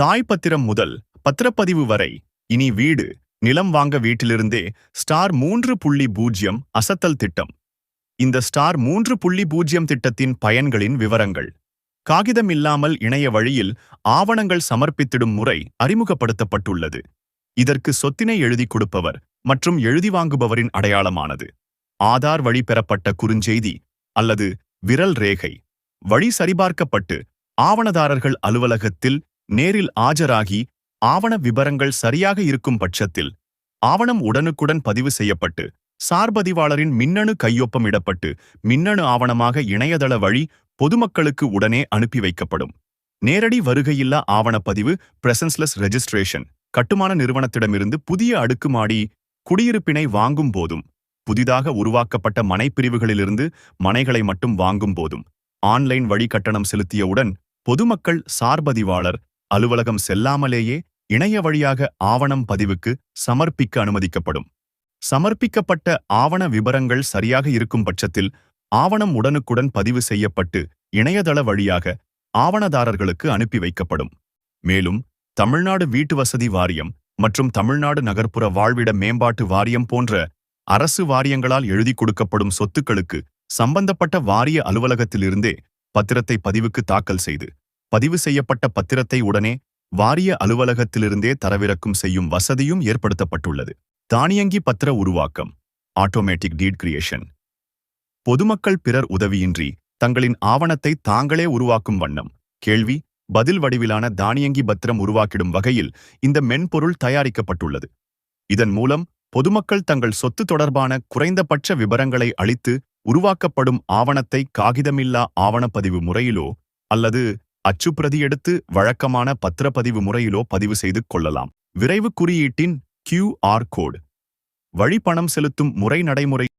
தாய்ப்பத்திரம் முதல் பத்திரப்பதிவு வரை. இனி வீடு நிலம் வாங்க வீட்டிலிருந்தே ஸ்டார் மூன்று புள்ளி பூஜ்ஜியம் அசத்தல் திட்டம். இந்த ஸ்டார் மூன்று புள்ளி பூஜ்ஜியம் திட்டத்தின் பயன்களின் விவரங்கள். காகிதம் இல்லாமல் இணைய வழியில் ஆவணங்கள் சமர்ப்பித்திடும் முறை அறிமுகப்படுத்தப்பட்டுள்ளது. இதற்கு சொத்தினை எழுதி கொடுப்பவர் மற்றும் எழுதி வாங்குபவரின் அடையாளமானது. ஆதார் வழி பெறப்பட்ட குறுஞ்செய்தி அல்லது விரல் ரேகை. வழி சரிபார்க்கப்பட்டு ஆவணதாரர்கள் அலுவலகத்தில் நேரில் ஆஜராகி ஆவண விபரங்கள் சரியாக இருக்கும் பட்சத்தில் ஆவணம் உடனுக்குடன் பதிவு செய்யப்பட்டு சார்பதிவாளரின் மின்னணு கையொப்பமிடப்பட்டு மின்னணு ஆவணமாக இணையதள வழி பொதுமக்களுக்கு உடனே அனுப்பி வைக்கப்படும். நேரடி வருகையில்லா ஆவணப்பதிவு பிரசன்ஸ்லெஸ் ரெஜிஸ்ட்ரேஷன் கட்டுமான நிறுவனத்திடமிருந்து புதிய அடுக்குமாடி குடியிருப்பினை வாங்கும் போதும் புதிதாக உருவாக்கப்பட்ட மனைப்பிரிவுகளிலிருந்து மனைகளை மட்டும் வாங்கும் போதும் ஆன்லைன் வழி கட்டணம் செலுத்தியவுடன் பொதுமக்கள் சார்பதிவாளர் அலுவலகம் செல்லாமலேயே இணைய வழியாக ஆவணம் பதிவுக்கு சமர்ப்பிக்க அனுமதிக்கப்படும். சமர்ப்பிக்கப்பட்ட ஆவண விபரங்கள் சரியாக இருக்கும் பட்சத்தில் ஆவணம் உடனுக்குடன் பதிவு செய்யப்பட்டு இணையதள வழியாக ஆவணதாரர்களுக்கு அனுப்பி வைக்கப்படும். மேலும் தமிழ்நாடு வீட்டு வசதி வாரியம் மற்றும் தமிழ்நாடு நகர்ப்புற வாழ்விட மேம்பாட்டு வாரியம் போன்ற அரசு வாரியங்களால் எழுதி கொடுக்கப்படும் சொத்துக்களுக்கு சம்பந்தப்பட்ட வாரிய அலுவலகத்திலிருந்தே பத்திரத்தை பதிவுக்கு தாக்கல் செய்து பதிவு செய்யப்பட்ட பத்திரத்தை உடனே வாரிய அலுவலகத்திலிருந்தே தரவிறக்கும் செய்யும் வசதியும் ஏற்படுத்தப்பட்டுள்ளது. தானியங்கி பத்திர உருவாக்கம். ஆட்டோமேட்டிக் டீட் கிரியேஷன் பொதுமக்கள் பிறர் உதவியின்றி தங்களின் ஆவணத்தை தாங்களே உருவாக்கும் வண்ணம். கேள்வி பதில் வடிவிலான தானியங்கி பத்திரம் உருவாக்கிடும் வகையில் இந்த மென்பொருள் தயாரிக்கப்பட்டுள்ளது. இதன் மூலம் பொதுமக்கள் தங்கள் சொத்து தொடர்பான குறைந்தபட்ச விபரங்களை அளித்து உருவாக்கப்படும் ஆவணத்தை காகிதமில்லா ஆவணப்பதிவு முறையிலோ அல்லது அச்சுப்பிரதி எடுத்து வழக்கமான பத்திரப்பதிவு முறையிலோ பதிவு செய்து கொள்ளலாம். விரைவு குறியீட்டின் கியூஆர் கோட் வழி பணம் செலுத்தும் முறை நடைமுறை